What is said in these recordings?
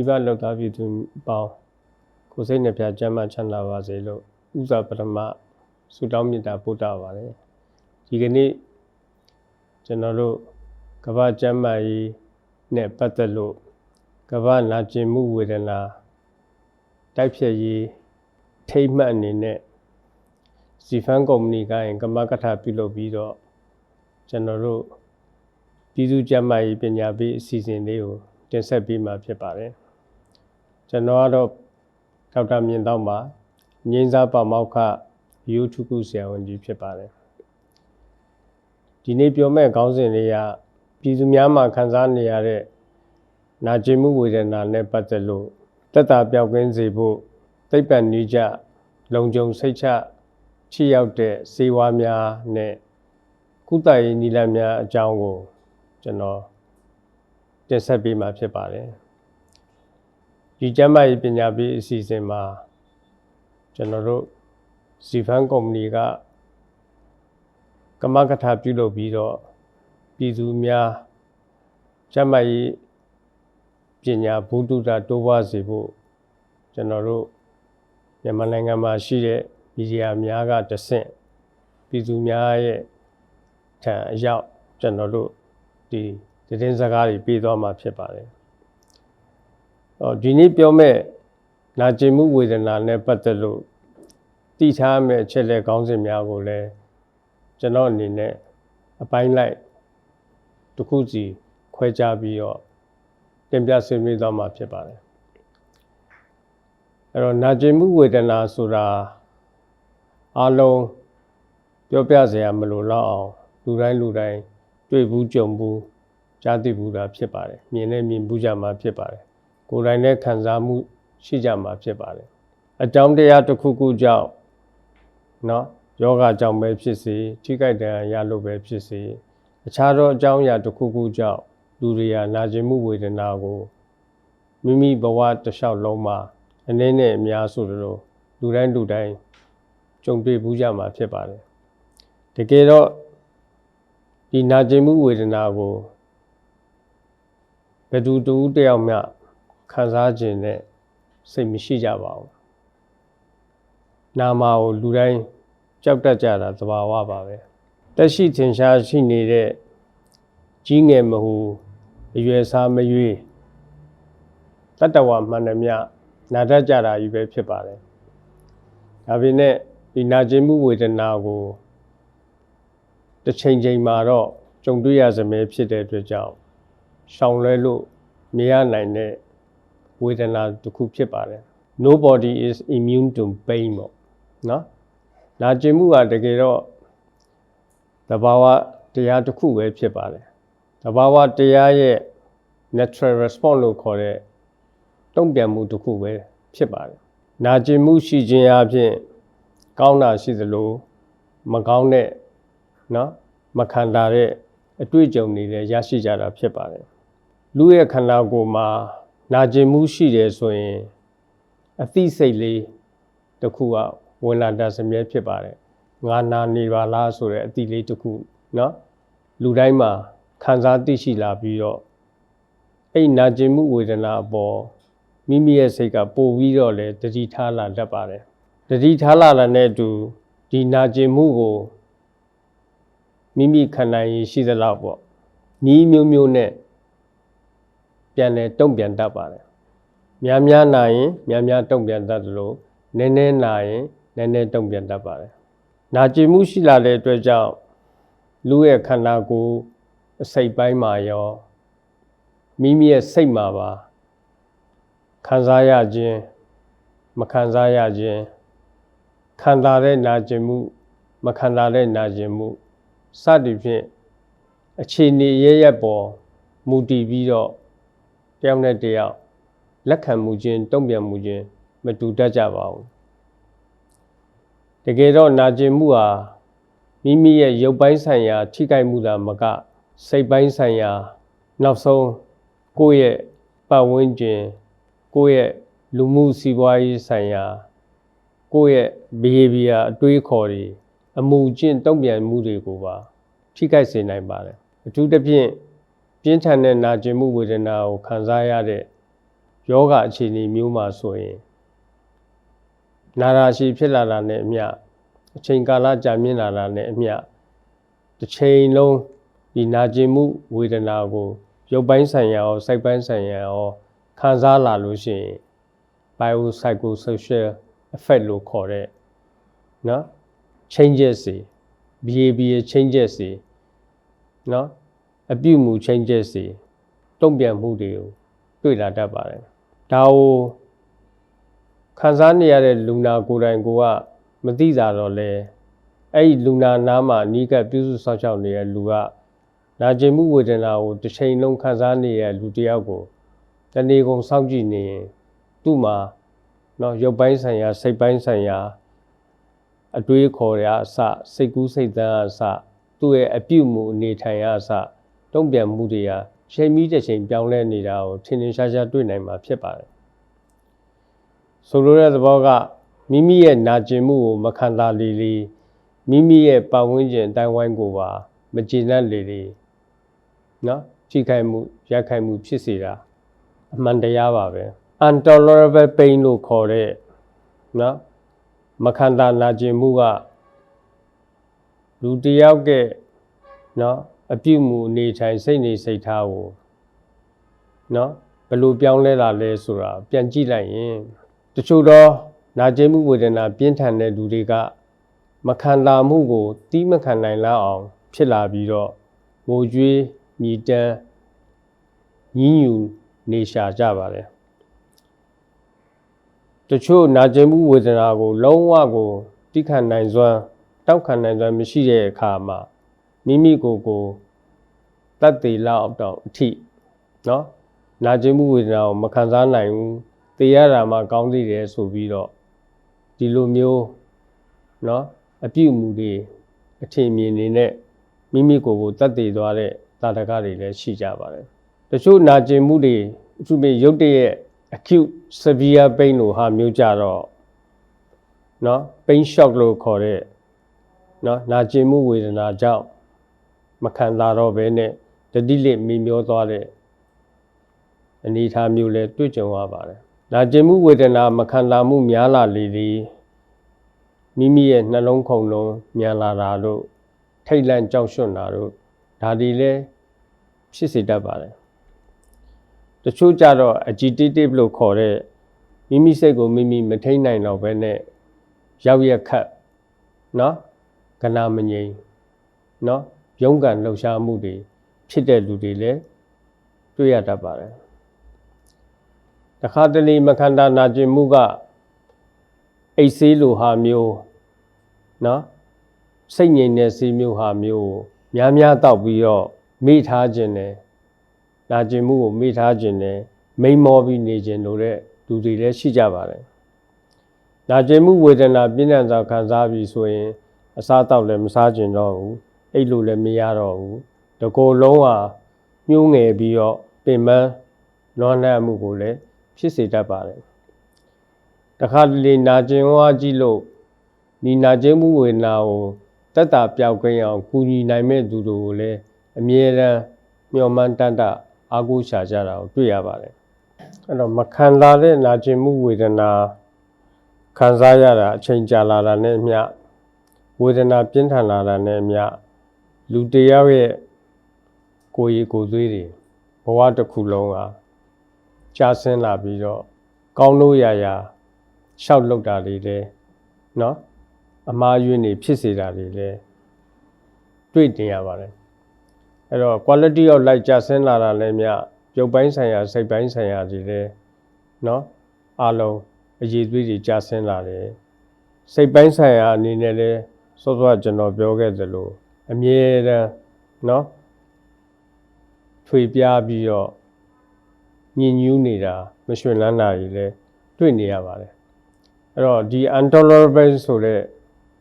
မိဘလောက်သားပြည်သူပေါင်းကိုယ်စိတ်နှပြကျမ်းမှချမ်းသာပါစေလို့ဥစွာပထမဆုတောင်းမေတ္တာပို့တာပါတယ်ဒီကနေ့ကျွန်တော်တို့ကမ္ဘာကျမ်းမာရေးနဲ့ပတ်သက်လို့ကမ္ဘာနာကျင်မှုဝေဒနာတိုက်ဖြတ်ရေးထိမ့်မှတ်အနေနဲ့စီဖန်ကုမ္ပဏီကရင်ကမ္ဘာကထာပြုလုပ်ပြီးတော့ကျွန်တော်တို့ပြည်သူ့ကျန်းမာရေးပညာပေးအစီအစဉ်လေးကိုတင်ဆက်ပေးမှာဖြစ်ပါတယ် ကျွန်တော်ကတော့ဒေါက်တာမြင့်တော့ပါငင်းစားပါမောက္ခယူထုကုဆရာဝန်ကြီးဖြစ်ပါတယ်ဒီနေ့ပြောမဲ့ခေါင်းစဉ်လေးကပြည်သူများမှာခံစားနေရတဲ့နာကျင်မှုဝေဒနာနဲ့ပတ်သက်လို့တက်တာပြောက်ကင်းစေဖို့သိပ္ပံနည်းကျလုံခြုံစိတ်ချချိရောက်တဲ့စေဝါများနဲ့ကုသရေးနည်းလမ်းများအကြောင်းကိုကျွန်တော်တင်ဆက်ပေးမှာဖြစ်ပါတယ် ဒီကျမ်းမာရေးပညာပေးအစီအစဉ်မှာကျွန်တော်တို့စီဖန်ကုမ္ပဏီကကမ္မကထာပြုလုပ်ပြီးတော့ပြည်သူများကျမ်းမာရေးပညာဘုဒ္ဓတာတိုးပွားစေဖို့ကျွန်တော်တို့မြန်မာနိုင်ငံမှာရှိတဲ့မီဒီယာများကတဆင့်ပြည်သူများရဲ့ထံအရောက်ကျွန်တော်တို့ဒီသတင်းစကားတွေပေးသွားမှာဖြစ်ပါတယ်။အော် ဒီနေ့ပြောမဲ့နာကျင်မှုဝေဒနာနဲ့ပတ်သက်လို့တည်ထားမဲ့အချက်လက်ကောင်းစဉ်များကိုလည်းကျွန်တော်အနေနဲ့အပိုင်းလိုက်တစ်ခုစီခွဲခြားပြီးတော့တင်ပြဆွေးနွေးသွားမှာဖြစ်ပါတယ်။အဲ့တော့နာကျင်မှုဝေဒနာဆိုတာအလုံးပြောပြစရာမလိုတော့အောင်လူတိုင်းလူတိုင်းတွေ့ဘူးကြုံဘူးကြားသိဘူးတာဖြစ်ပါတယ်မြင်နဲ့မြင်ဘူးကြမှာဖြစ်ပါတယ် ကိုယ်တိုင်နဲ့ခံစားမှုရှိကြမှာဖြစ်ပါတယ်အကြောင်းတရားတစ်ခုခုကြောင့်เนาะယောဂကြောင့်ပဲဖြစ်စေထိခိုက်ဒဏ်ရာရလို့ပဲဖြစ်စေအခြားသောအကြောင်းအရာတစ်ခုခုကြောင့်လူတွေကနာကျင်မှုဝေဒနာကိုမိမိဘဝတစ်လျှောက်လုံးမှာအနေနဲ့အများဆိုလို့လူတိုင်းလူတိုင်းကြုံတွေ့ဘူးကြမှာဖြစ်ပါတယ်တကယ်တော့ဒီနာကျင်မှုဝေဒနာကိုဘယ်သူတူတယောက်မှ ခံစားခြင်းနဲ့စိတ်မရှိကြပါဘူးနာမာကိုလူတိုင်းကြောက်တတ်ကြတာသဘာဝပါပဲတက်ရှိထင်ရှားရှိနေတဲ့ကြီးငယ်မဟုအရွယ်စားမရွေးတတ္တဝါမှန်သမျှနာတတ်ကြတာကြီးပဲဖြစ်ပါတယ်ဒါပေမဲ့ဒီနာကျင်မှုဝေဒနာကိုတစ်ချိန်ချိန်မှာတော့ကြုံတွေ့ရစမြဲဖြစ်တဲ့အတွက်ကြောင့်ရှောင်လွဲလို့မရနိုင်တဲ့ ဝေဒနာတစ်ခုဖြစ်ပါတယ် nobody is immune to pain ပေါ့နော်နာကျင်မှုကတကယ်တော့တဘာဝတရားတစ်ခုပဲဖြစ်ပါတယ်တဘာဝတရားရဲ့ natural response လို့ခေါ်တဲ့တုံ့ပြန်မှုတစ်ခုပဲဖြစ်ပါတယ်နာကျင်မှုရှိခြင်းအပြင်ကောင်းတာရှိသလိုမကောင်းတဲ့နော်မခံတာတဲ့အတွေ့အကြုံတွေလည်းရရှိကြတာဖြစ်ပါတယ်လူရဲ့ခန္ဓာကိုယ်မှာ နာကျင်မှုရှိတယ်ဆိုရင်အသိစိတ်လေးတစ်ခုကဝင်လာတတ်စမြဲဖြစ်ပါတယ်ငါနာနေပါလားဆိုတဲ့အသိလေးတစ်ခုเนาะလူတိုင်းမှာခံစားသိရှိလာပြီးတော့အဲ့နာကျင်မှုဝေဒနာအပေါ်မိမိရဲ့စိတ်ကပို့ပြီးတော့လေတတိထားလာတတ်ပါတယ်တတိထားလာတဲ့နဲ့အတူဒီနာကျင်မှုကိုမိမိခံနိုင်ရရှိသလောက်ပေါ့နီးမျိုးမျိုးနဲ့ ပြန်လဲတုံ့ပြန်တတ်ပါတယ်များများနာရင်များများတုံ့ပြန်တတ်တယ်လို့နည်းနည်းနာရင်နည်းနည်းတုံ့ပြန်တတ်ပါတယ်နာကျင်မှုရှိလာတဲ့အတွက်ကြောင့်လူရဲ့ခန္ဓာကိုယ်အစိတ်ပိုင်းမှာရောမိမိရဲ့စိတ်မှာပါခံစားရခြင်းမခံစားရခြင်းခံစားတဲ့နာကျင်မှု မခံစားတဲ့နာကျင်မှုစသည်ဖြင့်အခြေအနေရရက်ပေါ်မူတည်ပြီးတော့ တယောက်နဲ့တယောက်လက်ခံမှုချင်းတုံ့ပြန်မှုချင်းမတူတတ်ကြပါဘူးတကယ်တော့နာကျင်မှုဟာမိမိရဲ့ရုပ်ပိုင်းဆိုင်ရာ ထိခိုက်မှုသာမက စိတ်ပိုင်းဆိုင်ရာ နောက်ဆုံးကိုယ့်ရဲ့ပတ်ဝန်းကျင်ကိုယ့်ရဲ့လူမှုစီးပွားရေးဆိုင်ရာကိုယ့်ရဲ့ behavior အတွေးခေါ်တွေအမှုကျင့်တုံ့ပြန်မှုတွေကိုပါ ထိခိုက်စေနိုင်ပါတယ်အထူးသဖြင့် ပြင်းထန်တဲ့နာကျင်မှုဝေဒနာကိုခံစားရတဲ့ယောဂအခြေအနေမျိုးမှာဆိုရင်နာရာရှိဖြစ်လာတာနဲ့အမျှအချိန်ကာလကြာမြင့်လာတာနဲ့အမျှတစ်ချိန်လုံးဒီနာကျင်မှုဝေဒနာကိုရုပ်ပိုင်းဆိုင်ရာရောစိတ်ပိုင်းဆိုင်ရာရောခံစားလာလို့ရှိရင် biopsychosocial effect လို့ခေါ်တဲ့နော် changes တွေ behavior changes တွေနော် အပြုအမူ changes တွေတုံ့ပြန်မှုတွေကိုတွေ့လာတတ်ပါတယ်ဒါကိုခံစားနေရတဲ့လူနာကိုယ်တိုင်ကိုကမသိကြတော့လဲအဲ့ဒီလူနာနားမှာအနီးကပ်ပြုစုစောင့်ရှောက်နေတဲ့လူကနာကျင်မှုဝေဒနာကိုတစ်ချိန်လုံးခံစားနေရတဲ့လူတစ်ယောက်ကိုတဏီကုံစောင့်ကြည့်နေရင်သူ့မှာနော်ရုပ်ပိုင်းဆိုင်ရာစိတ်ပိုင်းဆိုင်ရာအတွေးခေါ်ရအစစိတ်ကူးစိတ်သန်းအစသူ့ရဲ့အပြုအမူအနေထိုင်ရအစ တုံ့ပြန်မှုတွေကချိန်ပြီးတစ်ချိန်ပြောင်းလဲနေတာကိုထင်ထင်ရှားရှားတွေ့နိုင်မှာဖြစ်ပါတယ်ဆိုလိုတဲ့သဘောကမိမိရဲ့နာကျင်မှုကိုမခံသာလေလေမိမိရဲ့ပတ်ဝန်းကျင်အတိုင်းဝိုင်းကိုပါမကျေနပ်လေလေနော်ထိခိုက်မှုရက်ခိုက်မှုဖြစ်စေတာအမှန်တရားပါပဲ untolerable pain လို့ခေါ်တဲ့နော်မခံသာနာကျင်မှုကလူတစ်ယောက်ကနော် အပြုတ်မှုအနေထိုင်စိတ်နေစိတ်ထားကိုနော်ဘယ်လိုပြောင်းလဲလာလဲဆိုတာပြန်ကြည့်လိုက်ရင်တချို့တော့နာကျင်မှုဝေဒနာပြင်းထန်တဲ့လူတွေကမခံလာမှုကိုတီးမခံနိုင်လောက်အောင် ဖြစ်လာပြီးတော့ငိုကြွေးညီတန်းညင်းညူနေရှာကြပါတယ်တချို့နာကျင်မှုဝေဒနာကို လုံးဝကိုတိခတ်နိုင်စွမ်းတောက်ခံနိုင်စွမ်းမရှိတဲ့အခါမှာ မိမိကိုယ်ကိုတတ်သေးလောက်တော့အထိเนาะနာကျင်မှုဝေဒနာကိုမခံစားနိုင်ဘူးတေရတာမှကောင်းသေးတယ်ဆိုပြီးတော့ဒီလိုမျိုးเนาะအပြုအမူတွေအထင်မြင်နေနဲ့မိမိကိုယ်ကိုတတ်သေးသွားတဲ့တာတကတွေလည်းရှိကြပါတယ်တချို့နာကျင်မှုတွေအထူးပေရုပ်တရက် acute severe pain လို့ဟာမျိုးကြတော့เนาะ pain shock လို့ခေါ်တဲ့เนาะနာကျင်မှုဝေဒနာကြောင့် မခံလာတော့ဘဲနဲ့တတိလစ်မိမျောသွားတဲ့အနေအထားမျိုးလဲတွေ့ကြုံရပါတယ်။နာကျင်မှုဝေဒနာမခံလာမှုများလာလေလေမိမိရဲ့နှလုံးခုန်လုံးမြန်လာတာတို့ထိတ်လန့်ကြောက်ရွံ့တာတို့ဒါတွေလဲဖြစ်စေတတ်ပါတယ်။တချို့ကြတော့ agitative လို့ခေါ်တဲ့မိမိစိတ်ကိုမိမိမထိန်နိုင်တော့ဘဲနဲ့ရောက်ရက်ခတ်နော်ကနာမငြိမ်နော် ရုန်းကန်လှုပ်ရှားမှုတွေဖြစ်တဲ့လူတွေလည်းတွေ့ရတတ်ပါတယ်တခါတလေမခန္ဓာနာကျင်မှုကအိတ်ဆေးလိုဟာမျိုးနော်စိတ်ငြိမ်တဲ့ဆေးမျိုးဟာမျိုးများများတောက်ပြီးတော့မိထားခြင်းနဲ့နာကျင်မှုကိုမိထားခြင်းနဲ့မိန်မောပြီးနေခြင်းလို့တဲ့လူတွေလည်းရှိကြပါတယ်နာကျင်မှုဝေဒနာပြင်းထန်စွာခံစားပြီးဆိုရင်အစားတောက်လည်းမစားကျင်တော့ဘူး အိတ်လို့လည်းမရတော့ဘူးတကိုယ်လုံးဟာညှိုးငယ်ပြီးတော့ပင်ပန်းလွန်နှံ့မှုကိုလည်းဖြစ်စေတတ်ပါတယ်တခါတလေနာကျင်ဝါကြည့်လို့ဒီနာကျင်မှုဝေဒနာကိုတက်တာပြောက်ကင်းအောင်ကူညီနိုင်မဲ့သူတို့ကိုလည်းအမြဲတမ်းမျှော်မှန်းတတ်တာအားကိုးရှာကြတာကိုတွေ့ရပါတယ်အဲ့တော့မခံလာတဲ့နာကျင်မှုဝေဒနာခံစားရတာအချိန်ကြာလာတာနဲ့အမျှဝေဒနာပြင်းထန်လာတာနဲ့အမျှ လူတယောက်ရဲ့ကိုယ်ရည်ကိုယ်သွေးတွေဘဝတစ်ခုလုံးကကြာဆင်းလာပြီးတော့ကောင်းလို့ရရာရှောက်လောက်တာတွေလည်းเนาะအမှားယွင်းနေဖြစ်စေတာတွေလည်းတွေ့တင်ရပါတယ်အဲ့တော့ quality of life ကြာဆင်းလာတာလည်းမြရုပ်ပိုင်းဆိုင်ရာစိတ်ပိုင်းဆိုင်ရာတွေလည်းเนาะအလုံးအရေးသွေးတွေကြာဆင်းလာတယ်စိတ်ပိုင်းဆိုင်ရာအနေနဲ့လည်းစောစောကျွန်တော်ပြောခဲ့သလို အမြဲတမ်းเนาะထွေပြားပြီးတော့ညင်ညူးနေတာမရွှင်လန်းတာကြီးလည်းတွေ့နေရပါတယ်အဲ့တော့ဒီ intolerable ဆိုတဲ့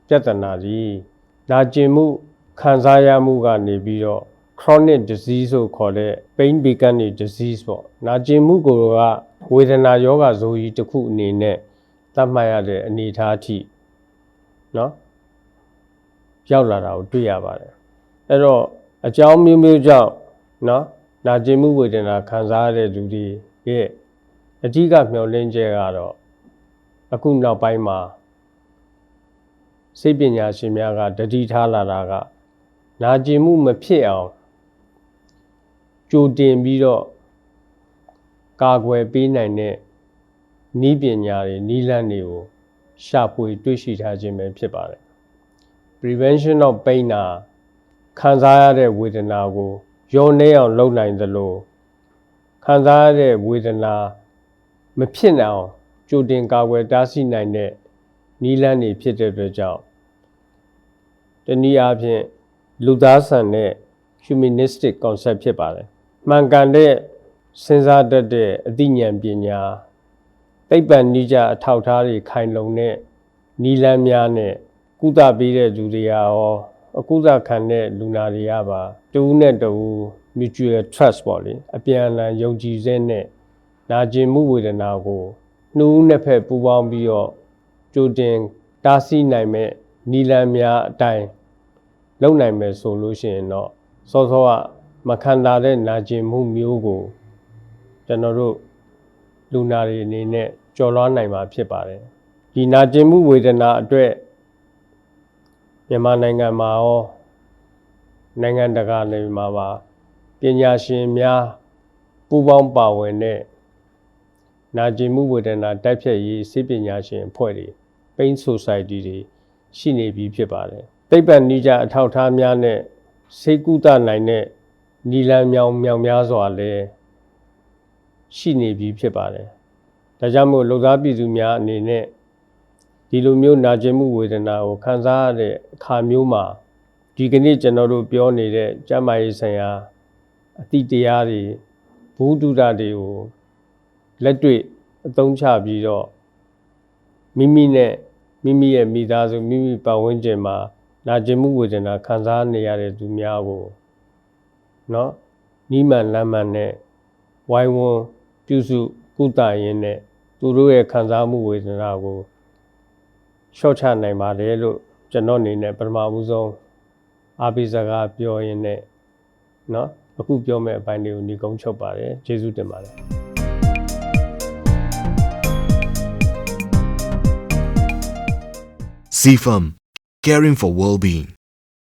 ပြဿနာကြီးနာကျင်မှုခံစားရမှုကနေပြီးတော့ chronic disease ဆိုခေါ်တဲ့ pain becoming disease ပေါ့နာကျင်မှုကိုကဝေဒနာယောဂဇိုကြီးတစ်ခုအနေနဲ့သတ်မှတ်ရတဲ့အနေအထားအထိเนาะ ရောက်လာတာကိုတွေ့ရပါတယ်အဲ့တော့အကြောင်းမျိုးမျိုးကြောင့်နော်နာကျင်မှုဝေဒနာခံစားရတဲ့သူတွေရဲ့အကြီးကမျှော်လင့်ချက်ကတော့အခုနောက်ပိုင်းမှာစိတ်ပညာရှင်များကတတိထားလာတာကနာကျင်မှုမဖြစ်အောင်ကြိုတင်ပြီးတော့ကာကွယ်ပေးနိုင်တဲ့ဤပညာတွေဤလန့်တွေကိုရှာဖွေတွေ့ရှိထားခြင်းပဲဖြစ်ပါတယ် prevention of pain နာခံစားရတဲ့ဝေဒနာကိုရောနှဲအောင်လုပ်နိုင်သလိုခံစားရတဲ့ဝေဒနာမဖြစ်နိုင်အောင်ကြိုတင်ကာကွယ်တားဆီးနိုင်တဲ့နီးလန်းတွေဖြစ်တဲ့အတွက်ကြောင့်တနည်းအားဖြင့်လူသားဆန်တဲ့ humanistic concept ဖြစ်ပါတယ်မှန်ကန်တဲ့စဉ်းစားတတ်တဲ့အသိဉာဏ်ပညာသိပ္ပံနိကြအထောက်အထားတွေခိုင်လုံတဲ့နီလန်းများနဲ့ ကုသပေးတဲ့လူတွေကရောအကုသခံတဲ့လူနာတွေကပါတူနဲ့တူ mutual trust ပေါ့လေအပြန်အလှန်ယုံကြည်စိတ်နဲ့နာကျင်မှုဝေဒနာကိုနှူးနှစ်ဖက်ပူးပေါင်းပြီးတော့ကြိုတင်တားဆီးနိုင်မဲ့နီလန်းများအတိုင်းလုံနိုင်မယ်ဆိုလို့ရှိရင်တော့စောစောကမခံတာတဲ့နာကျင်မှုမျိုးကိုကျွန်တော်တို့လူနာတွေအနေနဲ့ကြော်လွှားနိုင်မှာဖြစ်ပါတယ်ဒီနာကျင်မှုဝေဒနာအတွက် မြန်မာနိုင်ငံမှာရောနိုင်ငံတကာနေမှာပါပညာရှင်များပူးပေါင်းပါဝင်တဲ့နာကျင်မှုဝေဒနာတိုက်ဖြတ်ရေးစိပညာရှင်အဖွဲ့တွေ Pain Society တွေရှိနေပြီဖြစ်ပါတယ်။သိပ္ပံနိကြအထောက်အထားများနဲ့စိတ်ကူးတနိုင်တဲ့နီလန်မြောင်မြောင်များစွာလည်းရှိနေပြီဖြစ်ပါတယ်။ဒါကြောင့်မို့လူသားပြည်သူများအနေနဲ့ ဒီလိုမျိုးနာကျင်မှုဝေဒနာကိုခံစားရတဲ့အခါမျိုးမှာဒီကနေ့ကျွန်တော်တို့ပြောနေတဲ့ကျမ်းမာရေးဆိုင်ရာအတိတရားတွေဘုဒ္ဓတာတွေကိုလက်တွေ့အသုံးချပြီးတော့ မိမိနဲ့မိမိရဲ့မိသားစုမိမိပတ်ဝန်းကျင်မှာနာကျင်မှုဝေဒနာခံစားနေရတဲ့သူများကိုเนาะနီးမှန်လမ်းမှန်နဲ့ဝိုင်းဝန်းပြုစုကုသရင်းနဲ့သူတို့ရဲ့ခံစားမှုဝေဒနာကို လျှော့ချနိုင်ပါတယ်လို့ကျွန်တော်အနေနဲ့ပထမဦးဆုံးအားပေးစကားပြောရင်းနဲ့เนาะအခုပြောမယ့်အပိုင်းတွေကိုညီကုန်းချုပ်ပါတယ်ကျေးဇူးတင်ပါတယ် CFAM, caring for well-being.